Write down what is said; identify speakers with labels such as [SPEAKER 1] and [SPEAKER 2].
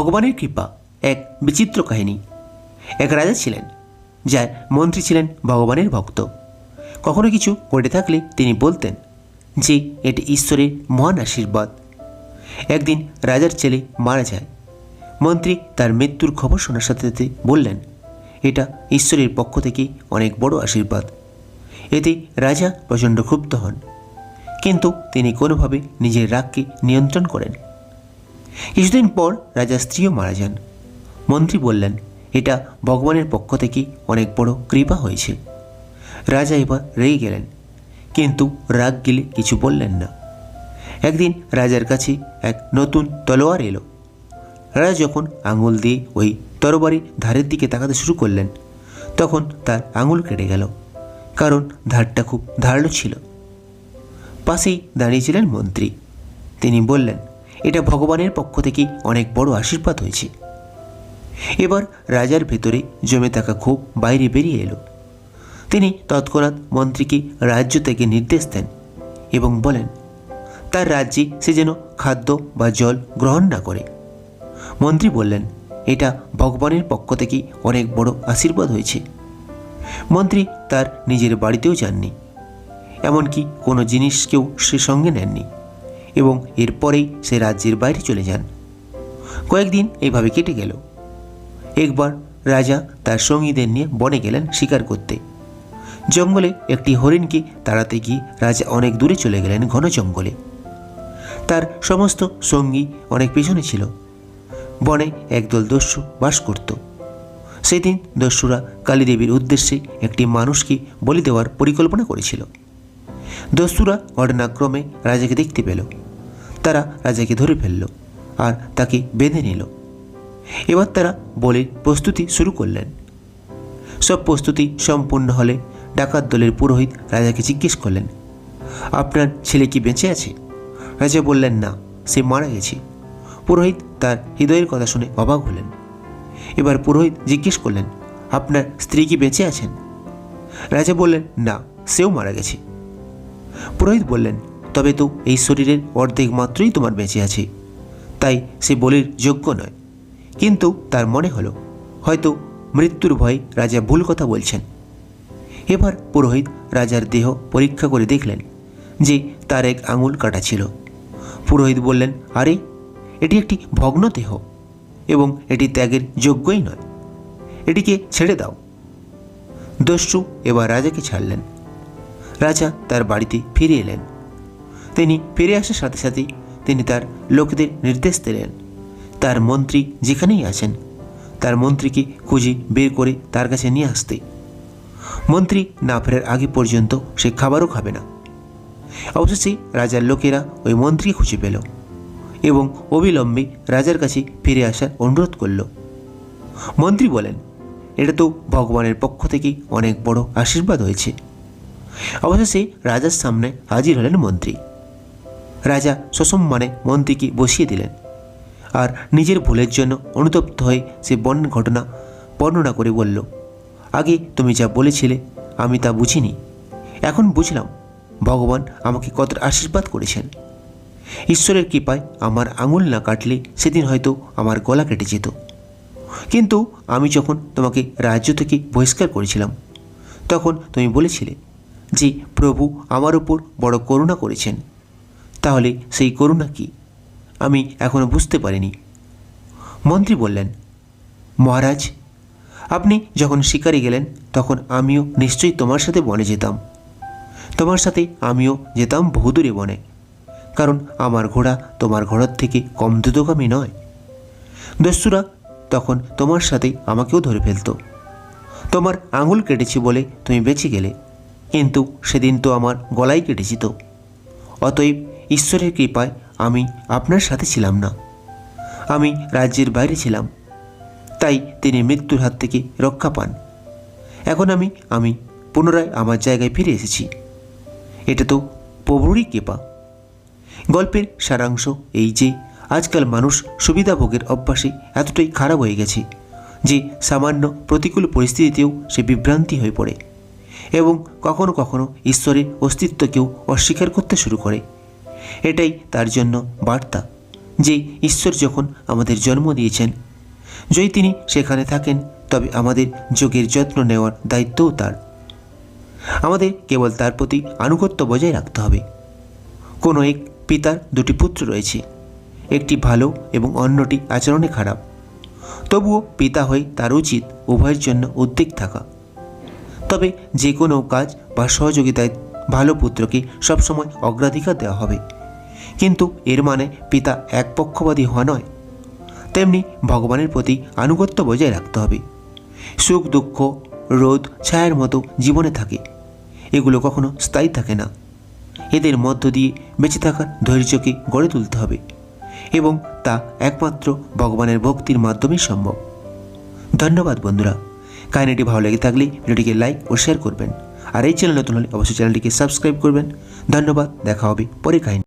[SPEAKER 1] ভগবানের কৃপা, এক বিচিত্র কাহিনী। এক রাজা ছিলেন, যার মন্ত্রী ছিলেন ভগবানের ভক্ত। কখনো কিছু করে থাকলে তিনি বলতেন যে, এটি ঈশ্বরের মহান আশীর্বাদ। একদিন রাজার ছেলে মারা যায়। মন্ত্রী তার মৃত্যুর খবর শোনার সাথে সাথে বললেন, এটা ঈশ্বরের পক্ষ থেকে অনেক বড় আশীর্বাদ। এতে রাজা প্রচণ্ড ক্ষুব্ধ হন। কিন্তু তিনি কোনোভাবে নিজের রাগকে নিয়ন্ত্রণ করেন। কিছুদিন পর রাজার স্ত্রীও মারা যান। মন্ত্রী বললেন, এটা ভগবানের পক্ষ থেকে অনেক বড় কৃপা হয়েছে। রাজা এবার রেগে গেলেন, কিন্তু রাগ গেলে কিছু বললেন না। একদিন রাজার কাছে এক নতুন তলোয়ার এলো। রাজা যখন আঙুল দিয়ে ওই তরবারির ধারের দিকে তাকাতে শুরু করলেন, তখন তার আঙুল কেটে গেল, কারণ ধারটা খুব ধারালো ছিল। পাশেই দাঁড়িয়েছিলেন মন্ত্রী। তিনি বললেন এটা ভগবানের পক্ষ থেকে অনেক বড় আশীর্বাদ হয়েছে। এবার রাজার ভেতরে জমে থাকা ক্ষোভ বাইরে বেরিয়ে এলো। তিনি তৎক্ষণাৎ মন্ত্রীকে রাজ্য থেকে নির্দেশ দেন এবং বলেন, তার রাজ্যে সে যেন খাদ্য বা জল গ্রহণ না করে। মন্ত্রী বললেন, এটা ভগবানের পক্ষ থেকে অনেক বড় আশীর্বাদ হয়েছে। মন্ত্রী তার নিজের বাড়িতেও যাননি, এমনকি কোনো জিনিসকেও সে সঙ্গে নেননি। এবং এরপরেই সে রাজ্যের বাইরে চলে যান। কয়েকদিন এইভাবে কেটে গেল। একবার রাজা তার সঙ্গীদের নিয়ে বনে গেলেন শিকার করতে। জঙ্গলে একটি হরিণকে তাড়াতে গিয়ে রাজা অনেক দূরে চলে গেলেন ঘন জঙ্গলে। তার সমস্ত সঙ্গী অনেক পেছনে ছিল। বনে একদল দস্যু বাস করত। সেদিন দস্যুরা কালীদেবীর উদ্দেশ্যে একটি মানুষকে বলি দেওয়ার পরিকল্পনা করেছিল। দস্যুরা ঘটনাক্রমে রাজাকে দেখতে পেল। তারা রাজাকে ধরে ফেলল আর তাকে বেঁধে নিল। এবার তারা বলে প্রস্তুতি শুরু করলেন। সব প্রস্তুতি সম্পূর্ণ হলে ডাকাত দলের পুরোহিত রাজাকে জিজ্ঞেস করলেন, আপনার ছেলে কি বেঁচে আছে? রাজা বললেন, না, সে মারা গেছে। পুরোহিত তার হৃদয়ের কথা শুনে অবাক হলেন। এবার পুরোহিত জিজ্ঞেস করলেন, আপনার স্ত্রী কি বেঁচে আছেন? রাজা বললেন, না, সেও মারা গেছে। পুরোহিত বললেন তবে তো এই শরীরের অর্ধেক মাত্রই তোমার বেঁচে আছে। তাই সে বলির যোগ্য নয়। কিন্তু তার মনে হলো, হয়তো মৃত্যুর ভয়ে রাজা ভুল কথা বলছেন। এবার পুরোহিত রাজার দেহ পরীক্ষা করে দেখলেন যে তার এক আঙুল কাটা ছিল। পুরোহিত বললেন, আরে, এটি একটি ভগ্ন দেহ এবং এটি ত্যাগের যোগ্যই নয়। এটিকে ছেড়ে দাও। দস্যু এবার রাজাকে ছাড়লেন। রাজা তার বাড়িতে ফিরে এলেন। তিনি ফিরে আসার সাথে সাথেই তিনি তার লোকেদের নির্দেশ দিলেন। তার মন্ত্রী যেখানেই আছেন, তার মন্ত্রীকে খুঁজে বের করে তার কাছে নিয়ে আসতে। মন্ত্রী না ফেরার আগে পর্যন্ত সে খাবারও খাবে না। অবশেষে রাজার লোকেরা ওই মন্ত্রীকে খুঁজে পেল এবং অবিলম্বে রাজার কাছে ফিরে আসার অনুরোধ করল। মন্ত্রী বলেন, এটা তো ভগবানের পক্ষ থেকে অনেক বড় আশীর্বাদ হয়েছে। অবশেষে রাজার সামনে হাজির হলেন মন্ত্রী। রাজা সসম্মানে মন্ত্রীকে বসিয়ে দিলেন। আর নিজের ভুলের জন্য অনুতপ্ত হয়ে সে বন্যার ঘটনা বর্ণনা করে বলল, আগে তুমি যা বলেছিলে, আমি তা বুঝিনি। এখন বুঝলাম, ভগবান আমাকে কতটা আশীর্বাদ করেছেন। ঈশ্বরের কৃপায় আমার আঙুল না কাটলে সেদিন হয়তো আমার গলা কেটে যেত। কিন্তু আমি যখন তোমাকে রাজ্য থেকে বহিষ্কার করেছিলাম, তখন তুমি বলেছিলে যে প্রভু আমার উপর বড় করুণা করেছেন। তাহলে সেই করুণা কি? আমি এখনও বুঝতে পারিনি। মন্ত্রী বললেন, মহারাজ, আপনি যখন শিকারে গেলেন, তখন আমিও নিশ্চয়ই তোমার সাথে বনে যেতাম। তোমার সাথে আমিও যেতাম বহুদূরে বনে, কারণ আমার ঘোড়া তোমার ঘোড়ার থেকে কম দ্রুতগামী নয়। দস্যুরা তখন তোমার সাথে আমাকেও ধরে ফেলতো। তোমার আঙুল কেটেছি বলে তুমি বেঁচে গেলে, কিন্তু সেদিন তো আমার গলায় কেটেছি তো। অতএব ঈশ্বরের কৃপায় আমি আপনার সাথে ছিলাম না। আমি রাজ্যের বাইরে ছিলাম। তাই তিনি মৃত্যুর হাত থেকে রক্ষা পান। এখন আমি আমি পুনরায় আমার জায়গায় ফিরে এসেছি। এটা তো প্রভুরই কৃপা। গল্পের সারাংশ এই যে, আজকাল মানুষ সুবিধাভোগের অভ্যাসে এতটাই খারাপ হয়ে গেছে যে সামান্য প্রতিকূল পরিস্থিতিতেও সে বিভ্রান্তি হয়ে পড়ে এবং কখনো কখনো ঈশ্বরের অস্তিত্বকেও অস্বীকার করতে শুরু করে। এটাই তার জন্য বার্তা যে ঈশ্বর যখন আমাদের জন্ম দিয়েছেন, যদি তিনি সেখানে থাকেন, তবে আমাদের যোগের যত্ন নেওয়ার দায়িত্বও তার। আমাদের কেবল তার প্রতি আনুগত্য বজায় রাখতে হবে। কোনো এক পিতার দুটি পুত্র রয়েছে, একটি ভালো এবং অন্যটি আচরণে খারাপ। তবুও পিতা হয়ে তার উচিত উভয়ের জন্য উদ্বেগ থাকা। তবে যে কোনো কাজ বা সহযোগিতায় ভালো পুত্রকে সবসময় অগ্রাধিকার দেওয়া হবে। কিন্তু এর মানে পিতা একপক্ষবাদী হওয়া নয়। তেমনি ভগবানের প্রতি আনুগত্য বজায় রাখতে হবে। সুখ, দুঃখ রোদ ছায়ার মতো জীবনে থাকে। এগুলো কখনো স্থায়ী থাকে না। এদের মধ্য দিয়ে বেঁচে থাকার ধৈর্যকে গড়ে তুলতে হবে এবং তা একমাত্র ভগবানের ভক্তির মাধ্যমেই সম্ভব। ধন্যবাদ বন্ধুরা। কাহিনীটি ভালো লেগে থাকলে ভিডিওটিকে লাইক ও শেয়ার করবেন। আর এই চ্যানেল নতুন হলে অবশ্যই চ্যানেলটিকে সাবস্ক্রাইব করবেন। ধন্যবাদ। দেখা হবে পরে কাহিনী